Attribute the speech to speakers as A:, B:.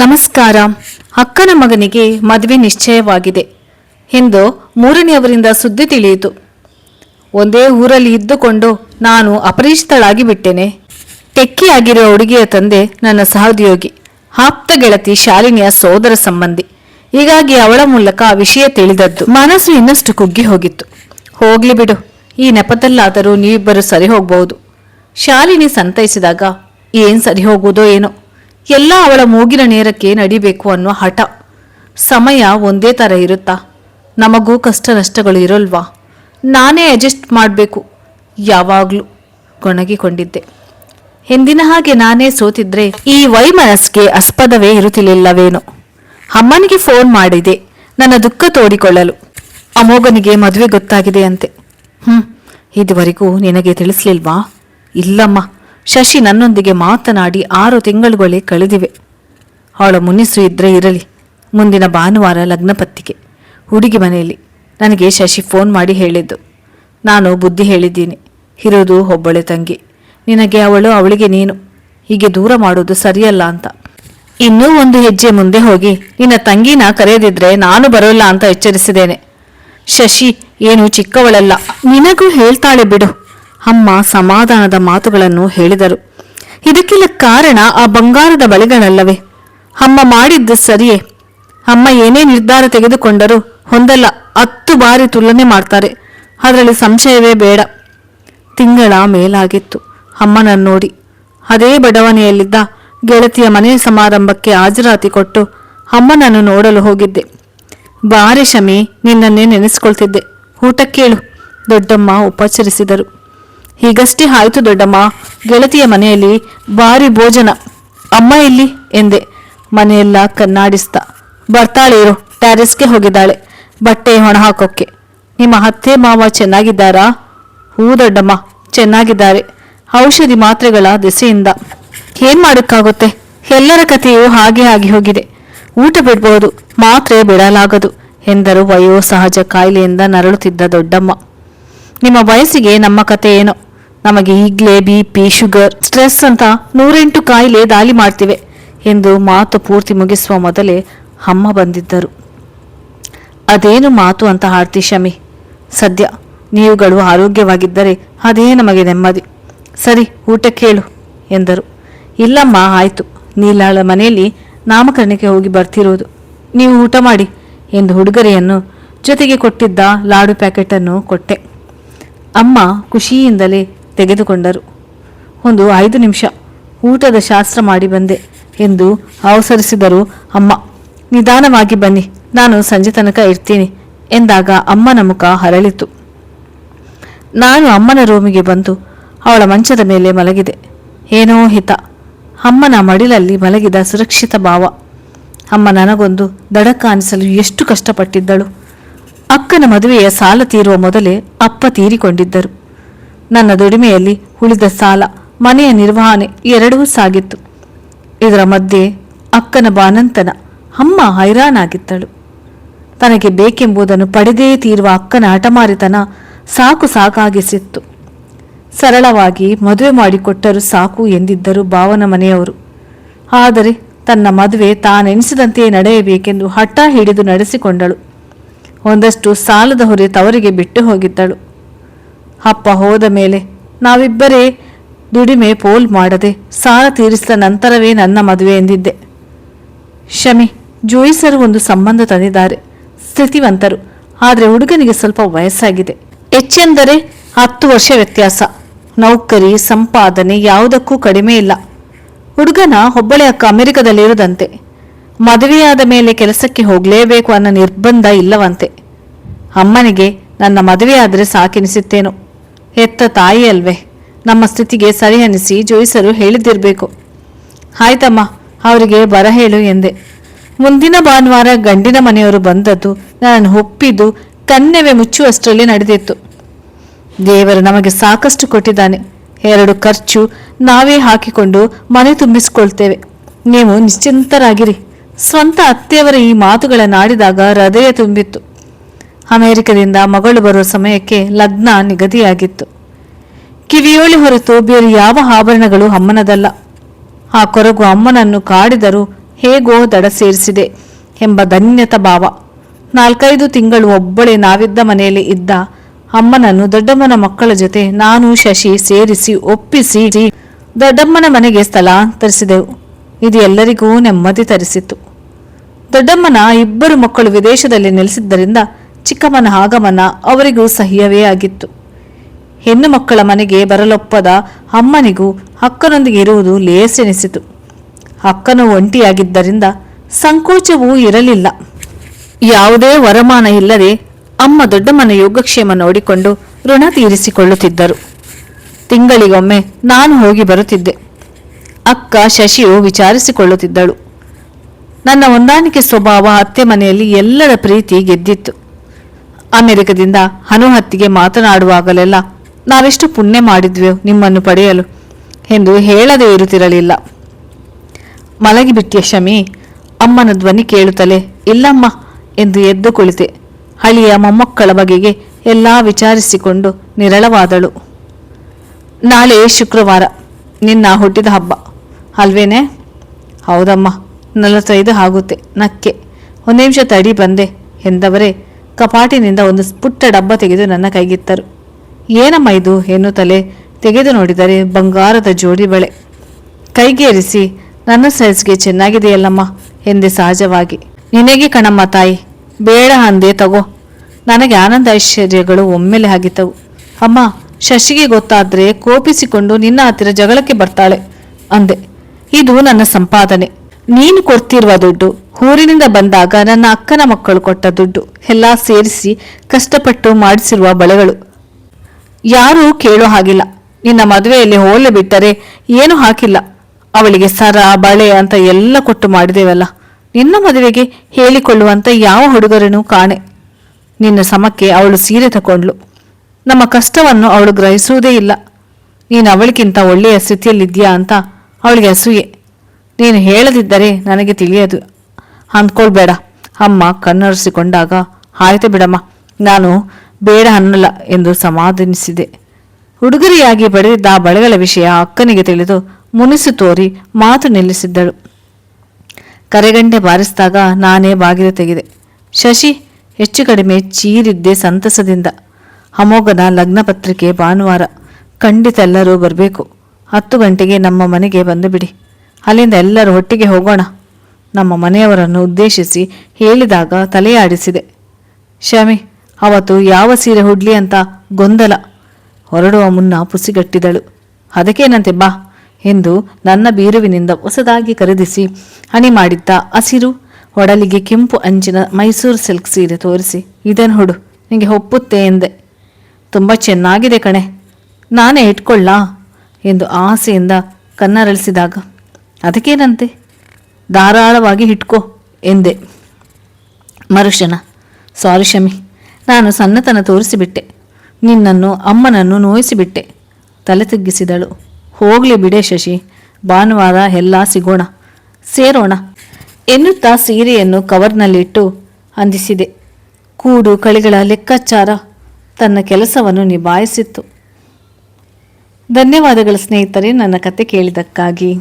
A: ನಮಸ್ಕಾರ. ಅಕ್ಕನ ಮಗನಿಗೆ ಮದುವೆ ನಿಶ್ಚಯವಾಗಿದೆ ಎಂದು ಮೂರನೆಯವರಿಂದ ಸುದ್ದಿ ತಿಳಿಯಿತು. ಒಂದೇ ಊರಲ್ಲಿ ಇದ್ದುಕೊಂಡು ನಾನು ಅಪರಿಚಿತಳಾಗಿ ಬಿಟ್ಟೆನೆ. ಟೆಕ್ಕಿಯಾಗಿರುವ ಹುಡುಗಿಯ ತಂದೆ ನನ್ನ ಸಹೋದ್ಯೋಗಿ, ಆಪ್ತ ಗೆಳತಿ ಶಾಲಿನಿಯ ಸೋದರ ಸಂಬಂಧಿ. ಹೀಗಾಗಿ ಅವಳ ಮೂಲಕ ಆ ವಿಷಯ ತಿಳಿದದ್ದು. ಮನಸ್ಸು ಇನ್ನಷ್ಟು ಕುಗ್ಗಿ ಹೋಗಿತ್ತು. ಹೋಗ್ಲಿ ಬಿಡು, ಈ ನೆಪದಲ್ಲಾದರೂ ನೀವಿಬ್ಬರು ಸರಿ ಹೋಗಬಹುದು. ಶಾಲಿನಿ ಸಂತೈಸಿದಾಗ ಏನ್ ಸರಿ ಹೋಗುವುದೋ ಏನೋ. ಎಲ್ಲ ಅವಳ ಮೂಗಿನ ನೇರಕ್ಕೆ ನಡಿಬೇಕು ಅನ್ನೋ ಹಠ. ಸಮಯ ಒಂದೇ ಥರ ಇರುತ್ತಾ? ನಮಗೂ ಕಷ್ಟ ನಷ್ಟಗಳು ಇರೋಲ್ವಾ? ನಾನೇ ಅಡ್ಜಸ್ಟ್ ಮಾಡಬೇಕು. ಯಾವಾಗಲೂ ಗೊಣಗಿಕೊಂಡಿದ್ದೆ. ಎಂದಿನ ಹಾಗೆ ನಾನೇ ಸೋತಿದ್ರೆ ಈ ವೈಮನಸ್ಗೆ ಆಸ್ಪದವೇ ಇರುತ್ತಿರಲಿಲ್ಲವೇನೋ ಅಮ್ಮನಿಗೆ ಫೋನ್ ಮಾಡಿದೆ, ನನ್ನ ದುಃಖ ತೋಡಿಕೊಳ್ಳಲು. ಅಮೋಘನಿಗೆ ಮದುವೆ ಗೊತ್ತಾಗಿದೆ ಅಂತೆ. ಹ್ಮ್, ಇದುವರೆಗೂ ನಿನಗೆ ತಿಳಿಸ್ಲಿಲ್ವಾ? ಇಲ್ಲಮ್ಮ. ಶಶಿ ನನ್ನೊಂದಿಗೆ ಮಾತನಾಡಿ ಆರು ತಿಂಗಳುಗಳೇ ಕಳೆದಿವೆ. ಅವಳ ಮುನಿಸು ಇದ್ರೆ ಇರಲಿ. ಮುಂದಿನ ಭಾನುವಾರ ಲಗ್ನ ಪತ್ರಿಕೆ ಹುಡುಗಿ ಮನೆಯಲ್ಲಿ. ನನಗೆ ಶಶಿ ಫೋನ್ ಮಾಡಿ ಹೇಳಿದ್ದು. ನಾನು ಬುದ್ಧಿ ಹೇಳಿದ್ದೀನಿ. ಇರೋದು ಒಬ್ಬಳೆ ತಂಗಿ. ನಿನಗೆ ಅವಳು ಅವಳಿಗೆ ನೀನು. ಹೀಗೆ ದೂರ ಮಾಡೋದು ಸರಿಯಲ್ಲ ಅಂತ. ಇನ್ನೂ ಒಂದು ಹೆಜ್ಜೆ ಮುಂದೆ ಹೋಗಿ, ನಿನ್ನ ತಂಗಿನ ಕರೆಯದಿದ್ರೆ ನಾನು ಬರೋಲ್ಲ ಅಂತ ಎಚ್ಚರಿಸಿದ್ದೇನೆ. ಶಶಿ, ಏನು ಚಿಕ್ಕವಳಲ್ಲ. ನಿನಗೂ ಹೇಳ್ತಾಳೆ ಬಿಡು. ಅಮ್ಮ ಸಮಾಧಾನದ ಮಾತುಗಳನ್ನು ಹೇಳಿದರು. ಇದಕ್ಕೆಲ್ಲ ಕಾರಣ ಆ ಬಂಗಾರದ ಬಳೆಗಳಲ್ಲವೇ? ಅಮ್ಮ ಮಾಡಿದ್ದು ಸರಿಯೇ? ಅಮ್ಮ ಏನೇ ನಿರ್ಧಾರ ತೆಗೆದುಕೊಂಡರೂ ಹೊಂದಲ್ಲ ಹತ್ತು ಬಾರಿ ತುಲನೆ ಮಾಡ್ತಾರೆ. ಅದರಲ್ಲಿ ಸಂಶಯವೇ ಬೇಡ. ತಿಂಗಳ ಮೇಲಾಗಿತ್ತು. ಅಮ್ಮನನ್ನು ನೋಡಿ. ಅದೇ ಬಡವಣೆಯಲ್ಲಿದ್ದ ಗೆಳತಿಯ ಮನೆಯ ಸಮಾರಂಭಕ್ಕೆ ಹಾಜರಾತಿ ಕೊಟ್ಟು ಅಮ್ಮನನ್ನು ನೋಡಲು ಹೋಗಿದ್ದೆ. ಬಾರಿ ಶಮಿ, ನಿನ್ನನ್ನೇ ನೆನೆಸ್ಕೊಳ್ತಿದ್ದೆ. ಊಟ ಕೇಳು, ದೊಡ್ಡಮ್ಮ ಉಪಚರಿಸಿದರು. ಹೀಗಷ್ಟೇ ಆಯ್ತು ದೊಡ್ಡಮ್ಮ. ಗೆಳತಿಯ ಮನೆಯಲ್ಲಿ ಭಾರಿ ಭೋಜನ. ಅಮ್ಮ ಇಲ್ಲಿ ಎಂದೆ. ಮನೆಯೆಲ್ಲ ಕನ್ನಾಡಿಸ್ತ. ಬರ್ತಾಳೆ ಇರು ಟ್ಯಾರಿಸ್ಗೆ ಹೋಗಿದ್ದಾಳೆ. ಬಟ್ಟೆ ಹೊಣ ಹಾಕೋಕ್ಕೆ ನಿಮ್ಮ ಅತ್ತೆ ಮಾವ ಚೆನ್ನಾಗಿದ್ದಾರಾ? ಹೂ ದೊಡ್ಡಮ್ಮ, ಚೆನ್ನಾಗಿದ್ದಾರೆ. ಔಷಧಿ ಮಾತ್ರೆಗಳ ದೆಸೆಯಿಂದ. ಏನ್ ಮಾಡೋಕ್ಕಾಗುತ್ತೆ? ಎಲ್ಲರ ಕಥೆಯು ಹಾಗೆ ಆಗಿ ಹೋಗಿದೆ. ಊಟ ಬಿಡಬಹುದು ಮಾತ್ರೆ ಬಿಡಲಾಗದು ಎಂದರು ವಯೋಸಹಜ ಕಾಯಿಲೆಯಿಂದ ನರಳುತ್ತಿದ್ದ ದೊಡ್ಡಮ್ಮ. ನಿಮ್ಮ ವಯಸ್ಸಿಗೆ ನಮ್ಮ ಕಥೆ ಏನೋ? ನಮಗೆ ಈಗಲೇ ಬಿ ಪಿ, ಶುಗರ್, ಸ್ಟ್ರೆಸ್ ಅಂತ ನೂರೆಂಟು ಕಾಯಿಲೆ ದಾಳಿ ಮಾಡ್ತಿವೆ ಎಂದು ಮಾತು ಪೂರ್ತಿ ಮುಗಿಸುವ ಮೊದಲೇ ಅಮ್ಮ ಬಂದಿದ್ದರು. ಅದೇನು ಮಾತು ಅಂತ ಹಾಡ್ತಿ ಶಮಿ. ಸದ್ಯ ನೀವುಗಳು ಆರೋಗ್ಯವಾಗಿದ್ದರೆ ಅದೇ ನಮಗೆ ನೆಮ್ಮದಿ. ಸರಿ ಊಟ ಕೇಳು ಎಂದರು. ಇಲ್ಲಮ್ಮ, ಆಯ್ತು. ನೀಲಾಳ ಮನೆಯಲ್ಲಿ ನಾಮಕರಣಕ್ಕೆ ಹೋಗಿ ಬರ್ತಿರೋದು. ನೀವು ಊಟ ಮಾಡಿ ಎಂದು ಹುಡುಗರೆಯನ್ನು ಜೊತೆಗೆ ಕೊಟ್ಟಿದ್ದ ಲಾಡು ಪ್ಯಾಕೆಟನ್ನು ಕೊಟ್ಟೆ. ಅಮ್ಮ ಖುಷಿಯಿಂದಲೇ ತೆಗೆದುಕೊಂಡರು. ಒಂದು ಐದು ನಿಮಿಷ ಊಟದ ಶಾಸ್ತ್ರ ಮಾಡಿ ಬಂದೆ ಎಂದು ಅವಸರಿಸಿದರು ಅಮ್ಮ. ನಿಧಾನವಾಗಿ ಬನ್ನಿ, ನಾನು ಸಂಜೆ ತನಕ ಇರ್ತೀನಿ ಎಂದಾಗ ಅಮ್ಮನ ಮುಖ ಹರಳಿತು. ನಾನು ಅಮ್ಮನ ರೂಮಿಗೆ ಬಂದು ಅವಳ ಮಂಚದ ಮೇಲೆ ಮಲಗಿದೆ. ಏನೋ ಹಿತ, ಅಮ್ಮನ ಮಡಿಲಲ್ಲಿ ಮಲಗಿದ ಸುರಕ್ಷಿತ ಭಾವ. ಅಮ್ಮ ನನಗೊಂದು ದಡಕ್ಕ ಅನಿಸಲು ಎಷ್ಟು ಕಷ್ಟಪಟ್ಟಿದ್ದಳು. ಅಕ್ಕನ ಮದುವೆಯ ಸಾಲ ತೀರುವ ಮೊದಲೇ ಅಪ್ಪ ತೀರಿಕೊಂಡಿದ್ದರು. ನನ್ನ ದುಡಿಮೆಯಲ್ಲಿ ಉಳಿದ ಸಾಲ, ಮನೆಯ ನಿರ್ವಹಣೆ ಎರಡೂ ಸಾಗಿತ್ತು. ಇದರ ಮಧ್ಯೆ ಅಕ್ಕನ ಬಾನಂತನ ಅಮ್ಮ ಹೈರಾಣಾಗಿದ್ದಳು. ತನಗೆ ಬೇಕೆಂಬುದನ್ನು ಪಡೆದೇ ತೀರುವ ಅಕ್ಕನ ಹಠಮಾರಿತನ ಸಾಕು ಸಾಕಾಗಿಸಿತ್ತು ಸರಳವಾಗಿ ಮದುವೆ ಮಾಡಿಕೊಟ್ಟರು ಸಾಕು ಎಂದಿದ್ದರು ಭಾವನ ಮನೆಯವರು. ಆದರೆ ತನ್ನ ಮದುವೆ ತಾನೆನಿಸಿದಂತೆಯೇ ನಡೆಯಬೇಕೆಂದು ಹಠ ಹಿಡಿದು ನಡೆಸಿಕೊಂಡಳು. ಒಂದಷ್ಟು ಸಾಲದ ಹೊರೆ ತವರಿಗೆ ಬಿಟ್ಟು ಹೋಗಿದ್ದಳು. ಅಪ್ಪ ಹೋದ ಮೇಲೆ ನಾವಿಬ್ಬರೇ ದುಡಿಮೆ ಪೋಲ್ ಮಾಡದೆ ಸಾಲ ತೀರಿಸಿದ ನಂತರವೇ ನನ್ನ ಮದುವೆ ಎಂದಿದ್ದೆ. ಶಮಿ, ಜೋಯಿಸರು ಒಂದು ಸಂಬಂಧ ತಂದಿದ್ದಾರೆ. ಸ್ಥಿತಿವಂತರು. ಆದರೆ ಹುಡುಗನಿಗೆ ಸ್ವಲ್ಪ ವಯಸ್ಸಾಗಿದೆ. ಹೆಚ್ಚೆಂದರೆ ಹತ್ತು ವರ್ಷ ವ್ಯತ್ಯಾಸ. ನೌಕರಿ, ಸಂಪಾದನೆ ಯಾವುದಕ್ಕೂ ಕಡಿಮೆ ಇಲ್ಲ. ಹುಡುಗನ ಒಬ್ಬಳೆ ಅಕ್ಕ ಅಮೆರಿಕದಲ್ಲಿರುವುದಂತೆ ಮದುವೆಯಾದ ಮೇಲೆ ಕೆಲಸಕ್ಕೆ ಹೋಗಲೇಬೇಕು ಅನ್ನೋ ನಿರ್ಬಂಧ ಇಲ್ಲವಂತೆ. ಅಮ್ಮನಿಗೆ ನನ್ನ ಮದುವೆಯಾದರೆ ಸಾಕೆನಿಸುತ್ತೇನೋ. ಹೆತ್ತ ತಾಯಿ ಅಲ್ವೇ? ನಮ್ಮ ಸ್ಥಿತಿಗೆ ಸರಿ ಅನಿಸಿ ಜೋಯಿಸರು ಹೇಳಿದ್ದಿರಬೇಕು. ಆಯ್ತಮ್ಮ, ಅವರಿಗೆ ಬರ ಹೇಳು ಎಂದೆ. ಮುಂದಿನ ಭಾನುವಾರ ಗಂಡಿನ ಮನೆಯವರು ಬಂದದ್ದು ನಾನು ಒಪ್ಪಿದ್ದು ಕನ್ನೆವೆ ಮುಚ್ಚುವಷ್ಟರಲ್ಲಿ ನಡೆದಿತ್ತು. ದೇವರು ನಮಗೆ ಸಾಕಷ್ಟು ಕೊಟ್ಟಿದ್ದಾನೆ. ಎರಡು ಖರ್ಚು ನಾವೇ ಹಾಕಿಕೊಂಡು ಮನೆ ತುಂಬಿಸಿಕೊಳ್ತೇವೆ. ನೀವು ನಿಶ್ಚಿಂತರಾಗಿರಿ. ಸ್ವಂತ ಅತ್ತೆಯವರ ಈ ಮಾತುಗಳನ್ನಾಡಿದಾಗ ಹೃದಯ ತುಂಬಿತ್ತು. ಅಮೆರಿಕದಿಂದ ಮಗಳು ಬರುವ ಸಮಯಕ್ಕೆ ಲಗ್ನ ನಿಗದಿಯಾಗಿತ್ತು. ಕಿವಿಯೋಳಿ ಹೊರತು ಬೇರೆ ಯಾವ ಆಭರಣಗಳು ಅಮ್ಮನದಲ್ಲ. ಆ ಕೊರಗು ಅಮ್ಮನನ್ನು ಕಾಡಿದರೂ ಹೇಗೋ ದಡ ಸೇರಿಸಿದೆ ಎಂಬ ಧನ್ಯತ ಭಾವ. ನಾಲ್ಕೈದು ತಿಂಗಳು ಒಬ್ಬಳೇ ನಾವಿದ್ದ ಮನೆಯಲ್ಲಿ ಇದ್ದ ಅಮ್ಮನನ್ನು ದೊಡ್ಡಮ್ಮನ ಮಕ್ಕಳ ಜೊತೆ ನಾನು ಶಶಿ ಸೇರಿಸಿ ಒಪ್ಪಿಸಿ ದೊಡ್ಡಮ್ಮನ ಮನೆಗೆ ಸ್ಥಳಾಂತರಿಸಿದೆವು. ಇದು ಎಲ್ಲರಿಗೂ ನೆಮ್ಮದಿ ತರಿಸಿತು ದೊಡ್ಡಮ್ಮನ ಇಬ್ಬರು ಮಕ್ಕಳು ವಿದೇಶದಲ್ಲಿ ನೆಲೆಸಿದ್ದರಿಂದ ಚಿಕ್ಕಮ್ಮನ ಆಗಮನ ಅವರಿಗೂ ಸಹ್ಯವೇ ಆಗಿತ್ತು. ಹೆಣ್ಣು ಮಕ್ಕಳ ಮನೆಗೆ ಬರಲೊಪ್ಪದ ಅಮ್ಮನಿಗೂ ಅಕ್ಕನೊಂದಿಗೆ ಇರುವುದು ಲೇಸೆನಿಸಿತು. ಅಕ್ಕನು ಒಂಟಿಯಾಗಿದ್ದರಿಂದ ಸಂಕೋಚವೂ ಇರಲಿಲ್ಲ. ಯಾವುದೇ ವರಮಾನ ಇಲ್ಲದೆ ಅಮ್ಮ ದೊಡ್ಡಮ್ಮನ ಯೋಗಕ್ಷೇಮ ನೋಡಿಕೊಂಡು ಋಣ ತೀರಿಸಿಕೊಳ್ಳುತ್ತಿದ್ದರು. ತಿಂಗಳಿಗೊಮ್ಮೆ ನಾನು ಹೋಗಿ ಬರುತ್ತಿದ್ದೆ. ಅಕ್ಕ ಶಶಿಯು ವಿಚಾರಿಸಿಕೊಳ್ಳುತ್ತಿದ್ದಳು. ನನ್ನ ಹೊಂದಾಣಿಕೆ ಸ್ವಭಾವ ಅತ್ತೆ ಮನೆಯಲ್ಲಿ ಎಲ್ಲರ ಪ್ರೀತಿ ಗೆದ್ದಿತ್ತು. ಅಮೆರಿಕದಿಂದ ಹನುಹತ್ತಿಗೆ ಮಾತನಾಡುವಾಗಲೆಲ್ಲ ನಾವೆಷ್ಟು ಪುಣ್ಯ ಮಾಡಿದ್ವೆವು ನಿಮ್ಮನ್ನು ಪಡೆಯಲು ಎಂದು ಹೇಳದೇ ಇರುತ್ತಿರಲಿಲ್ಲ. ಮಲಗಿಬಿಟ್ಟಿಯ ಶಮಿ, ಅಮ್ಮನ ಧ್ವನಿ ಕೇಳುತ್ತಲೇ, ಇಲ್ಲಮ್ಮ ಎಂದು ಎದ್ದು ಕುಳಿತೆ. ಹಳಿಯ ಮೊಮ್ಮಕ್ಕಳ ಬಗೆಗೆ ಎಲ್ಲ ವಿಚಾರಿಸಿಕೊಂಡು ನಿರಳವಾದಳು. ನಾಳೆ ಶುಕ್ರವಾರ, ನಿನ್ನ ಹುಟ್ಟಿದ ಹಬ್ಬ, ಅಲ್ವೇನೆ? ಹೌದಮ್ಮ, ನಲವತ್ತೈದು ಆಗುತ್ತೆ, ನಕ್ಕೆ. ಒಂದು ನಿಮಿಷ ತಡಿ ಬಂದೆ, ಎಂದವರೇ ಕಪಾಟಿನಿಂದ ಒಂದು ಪುಟ್ಟ ಡಬ್ಬ ತೆಗೆದು ನನ್ನ ಕೈಗಿತ್ತರು. ಏನಮ್ಮ ಇದು ಎನ್ನುತ್ತಲೇ ತೆಗೆದು ನೋಡಿದರೆ ಬಂಗಾರದ ಜೋಡಿ ಬಳೆ. ಕೈಗೇರಿಸಿ, ನನ್ನ ಸೈಜ್ಗೆ ಚೆನ್ನಾಗಿದೆಯಲ್ಲಮ್ಮ ಎಂದೆ ಸಹಜವಾಗಿ. ನಿನಗೆ ಕಣಮ್ಮ ತಾಯಿ, ಬೇಡ ಅಂದೆ ತಗೋ. ನನಗೆ ಆನಂದ ಐಶ್ವರ್ಯಗಳು ಒಮ್ಮೆಲೆ ಆಗಿದ್ದವು ಅಮ್ಮ, ಶಶಿಗೆ ಗೊತ್ತಾದ್ರೆ ಕೋಪಿಸಿಕೊಂಡು ನಿನ್ನ ಹತ್ತಿರ ಜಗಳಕ್ಕೆ ಬರ್ತಾಳೆ ಅಂದೆ. ಇದು ನನ್ನ ಸಂಪಾದನೆ. ನೀನು ಕೊಡ್ತಿರುವ ದುಡ್ಡು ಊರಿನಿಂದ ಬಂದಾಗ ನನ್ನ ಅಕ್ಕನ ಮಕ್ಕಳು ಕೊಟ್ಟ ದುಡ್ಡು ಎಲ್ಲ ಸೇರಿಸಿ ಕಷ್ಟಪಟ್ಟು ಮಾಡಿಸಿರುವ ಬಳೆಗಳು. ಯಾರೂ ಕೇಳೋ ಹಾಗಿಲ್ಲ. ನಿನ್ನ ಮದುವೆಯಲ್ಲಿ ಹೋಲೆ ಬಿಟ್ಟರೆ ಏನು ಹಾಕಿಲ್ಲ. ಅವಳಿಗೆ ಸರ, ಬಳೆ ಅಂತ ಎಲ್ಲ ಕೊಟ್ಟು ಮಾಡಿದೇವಲ್ಲ. ನಿನ್ನ ಮದುವೆಗೆ ಹೇಳಿಕೊಳ್ಳುವಂತ ಯಾವ ಹುಡುಗರನ್ನು ಕಾಣೆ. ನಿನ್ನ ಸಮಕ್ಕೆ ಅವಳು ಸೀರೆ ತಕೊಂಡ್ಲು ನಮ್ಮ ಕಷ್ಟವನ್ನು ಅವಳು ಗ್ರಹಿಸುವುದೇ ಇಲ್ಲ. ನೀನು ಅವಳಿಗಿಂತ ಒಳ್ಳೆಯ ಸ್ಥಿತಿಯಲ್ಲಿದ್ಯಾ ಅಂತ ಅವಳಿಗೆ ಅಸೂಯೆ. ನೀನು ಹೇಳದಿದ್ದರೆ ನನಗೆ ತಿಳಿಯದು. ಅಂದ್ಕೊಳ್ಬೇಡ. ಅಮ್ಮ ಕಣ್ಣೊರೆಸಿಕೊಂಡಾಗ, ಆಯ್ತು ಬಿಡಮ್ಮ, ನಾನು ಬೇಡ ಅನ್ನಲ್ಲ ಎಂದು ಸಮಾಧಾನಿಸಿದೆ. ಹುಡುಗರಿಯಾಗಿ ಪಡೆದಿದ್ದ ಬಳೆಗಳ ವಿಷಯ ಅಕ್ಕನಿಗೆ ತಿಳಿದು ಮುನಿಸು ತೋರಿ ಮಾತು ನಿಲ್ಲಿಸಿದ್ದಳು. ಕರೆಗಂಡೆ ಬಾರಿಸಿದಾಗ ನಾನೇ ಬಾಗಿಲು ತೆಗೆದೆ. ಶಶಿ, ಹೆಚ್ಚು ಕಡಿಮೆ ಚೀರಿದ್ದೆ ಸಂತಸದಿಂದ. ಅಮೋಘನ ಲಗ್ನ ಪತ್ರಿಕೆ ಭಾನುವಾರ. ಖಂಡಿತ ಎಲ್ಲರೂ ಬರಬೇಕು. ಹತ್ತು ಗಂಟೆಗೆ ನಮ್ಮ ಮನೆಗೆ ಬಂದು ಬಿಡಿ. ಅಲ್ಲಿಂದ ಎಲ್ಲರೂ ಒಟ್ಟಿಗೆ ಹೋಗೋಣ. ನಮ್ಮ ಮನೆಯವರನ್ನು ಉದ್ದೇಶಿಸಿ ಹೇಳಿದಾಗ ತಲೆಯಾಡಿಸಿದೆ ಶಮಿ ಅವತ್ತು ಯಾವ ಸೀರೆ ಹುಡ್ಲಿ ಅಂತ ಗೊಂದಲ. ಹೊರಡುವ ಮುನ್ನ ಪುಸಿಗಟ್ಟಿದಳು. ಅದಕ್ಕೇನಂತೆ ಬಾ ಎಂದು ನನ್ನ ಬೀರುವಿನಿಂದ ಹೊಸದಾಗಿ ಖರೀದಿಸಿ ಹಣಿ ಮಾಡಿದ್ದ ಹಸಿರು, ಒಡಲಿಗೆ ಕೆಂಪು ಅಂಚಿನ ಮೈಸೂರು ಸಿಲ್ಕ್ ಸೀರೆ ತೋರಿಸಿ. ಇದನ್ನು ಹುಡು, ನಿಂಗೆ ಒಪ್ಪುತ್ತೆ ಎಂದೆ. ತುಂಬ ಚೆನ್ನಾಗಿದೆ ಕಣೆ, ನಾನೇ ಇಟ್ಕೊಳ್ಳಾ ಎಂದು ಆಸೆಯಿಂದ ಕಣ್ಣರಳಿಸಿದಾಗ ಅದಕ್ಕೇನಂತೆ? ಧಾರಾಳವಾಗಿ ಹಿಟ್ಕೋ ಎಂದೆ. ಮರುಕ್ಷಣ ಸಾರಿ ಶಮಿ, ನಾನು ಸಣ್ಣತನ ತೋರಿಸಿಬಿಟ್ಟೆ. ನಿನ್ನನ್ನು, ಅಮ್ಮನನ್ನು ನೋಯಿಸಿಬಿಟ್ಟೆ. ತಲೆ ತಗ್ಗಿಸಿದಳು. ಹೋಗ್ಲಿ ಬಿಡೆ ಶಶಿ, ಭಾನುವಾರ ಎಲ್ಲ ಸಿಗೋಣ, ಸೇರೋಣ ಎನ್ನುತ್ತಾ ಸೀರೆಯನ್ನು ಕವರ್ನಲ್ಲಿಟ್ಟು ಅಂದಿಸಿದೆ. ಕೂಡು ಕಳಿಗಳ ಲೆಕ್ಕಾಚಾರ ತನ್ನ ಕೆಲಸವನ್ನು ನಿಭಾಯಿಸಿತ್ತು. ಧನ್ಯವಾದಗಳು ಸ್ನೇಹಿತರೆ, ನನ್ನ ಕತೆ ಕೇಳಿದ್ದಕ್ಕಾಗಿ.